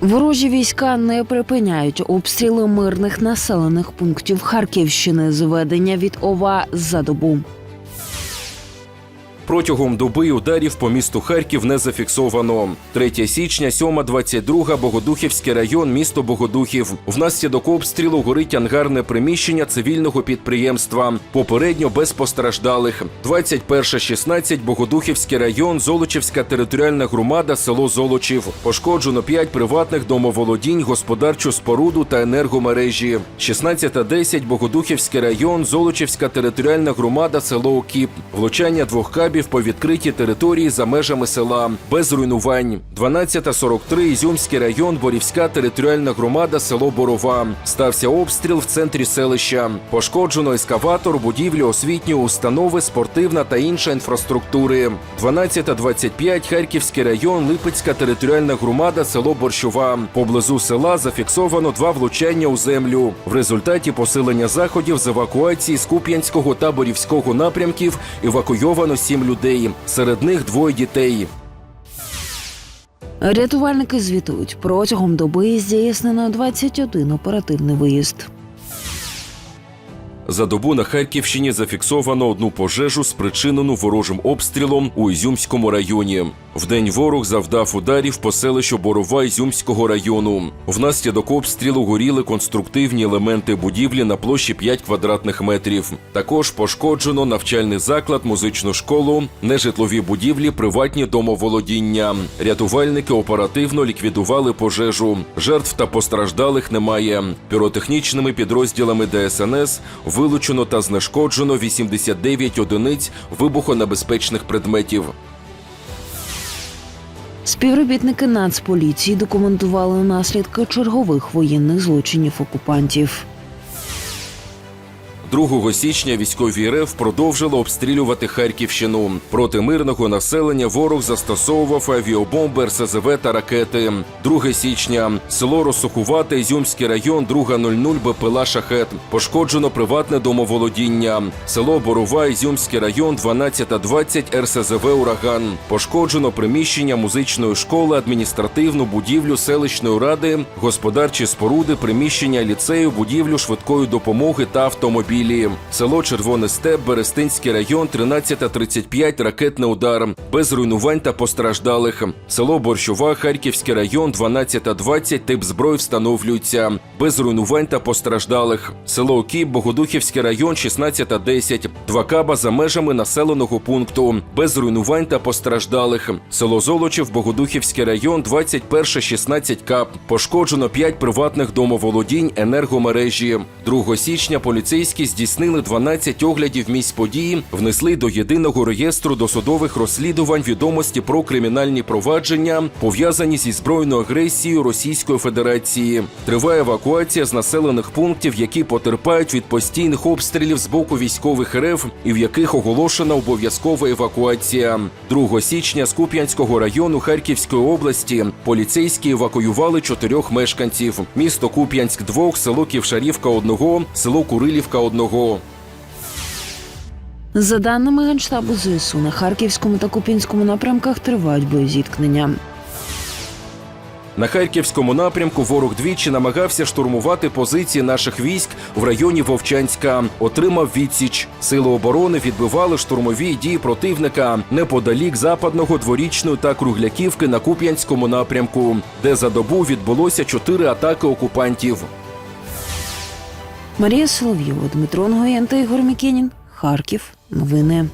Ворожі війська не припиняють обстріли мирних населених пунктів Харківщини. Зведення від ОВА за добу. Протягом доби ударів по місту Харків не зафіксовано. 3 січня, 7.22, Богодухівський район, місто Богодухів. Внаслідок обстрілу горить ангарне приміщення цивільного підприємства. Попередньо без постраждалих. 21.16, Богодухівський район, Золочівська територіальна громада, село Золочів. Пошкоджено 5 приватних домоволодінь, господарчу споруду та енергомережі. 16.10, Богодухівський район, Золочівська територіальна громада, село Окіп. Влучання двох кабів по відкритій території за межами села. Без руйнувань. 12.43, Ізюмський район, Борівська територіальна громада, село Борова. Стався обстріл в центрі селища. Пошкоджено ескаватор, будівлі освітньої установи, спортивна та інша інфраструктури. 12.25, Харківський район, Липецька територіальна громада, село Борщова. Поблизу села зафіксовано два влучання у землю. В результаті посилення заходів з евакуації з Куп'янського та Борівського напрямків евакуйовано сім людей. Серед них двоє дітей. Рятувальники звітують протягом доби здійснено 21 оперативний виїзд. За добу на Харківщині зафіксовано одну пожежу, спричинену ворожим обстрілом у Ізюмському районі. Вдень ворог завдав ударів по селищу Борова Ізюмського району. Внаслідок обстрілу горіли конструктивні елементи будівлі на площі 5 квадратних метрів. Також пошкоджено навчальний заклад, музичну школу, нежитлові будівлі, приватні домоволодіння. Рятувальники оперативно ліквідували пожежу. Жертв та постраждалих немає. Піротехнічними підрозділами ДСНС вилучено та знешкоджено 89 одиниць вибухонебезпечних предметів. Співробітники Нацполіції документували наслідки чергових воєнних злочинів окупантів. 2 січня військові РФ продовжили обстрілювати Харківщину. Проти мирного населення ворог застосовував авіабомби, РСЗВ та ракети. 2 січня село Росухувате, Ізюмський район, 2.00 БПЛА Шахет. Пошкоджено приватне домоволодіння. Село Борова, Ізюмський район, 12.20 РСЗВ Ураган. Пошкоджено приміщення музичної школи, адміністративну будівлю селищної ради, господарчі споруди, приміщення ліцею, будівлю швидкої допомоги та автомобілі. Село Червоний Степ, Берестинський район, 13.35 ракетний удар. Без руйнувань та постраждалих. Село Борщова, Харківський район, 12.20 тип зброї встановлюється. Без руйнувань та постраждалих. Село Окіп, Богодухівський район, 16.10. Два каба за межами населеного пункту. Без руйнувань та постраждалих. Село Золочів, Богодухівський район, 21.16 кап. Пошкоджено 5 приватних домоволодінь енергомережі. 2 січня поліцейські здійснили 12 оглядів місць події, внесли до єдиного реєстру досудових розслідувань відомості про кримінальні провадження, пов'язані зі збройною агресією Російської Федерації. Триває евакуація з населених пунктів, які потерпають від постійних обстрілів з боку військових РФ і в яких оголошена обов'язкова евакуація. 2 січня з Куп'янського району Харківської області поліцейські евакуювали чотирьох мешканців: місто Куп'янськ, двох, село Ківшарівка одного, село Курилівка одного. За даними Генштабу ЗСУ, на Харківському та Купінському напрямках тривають боєзіткнення. На харківському напрямку ворог двічі намагався штурмувати позиції наших військ в районі Вовчанська. Отримав відсіч. Сили оборони відбивали штурмові дії противника неподалік западного дворічної та кругляківки на Куп'янському напрямку, де за добу відбулося чотири атаки окупантів. Марія Соловйова, Дмитро Нгоєн та Ігор Мікінін, Харків. Новини.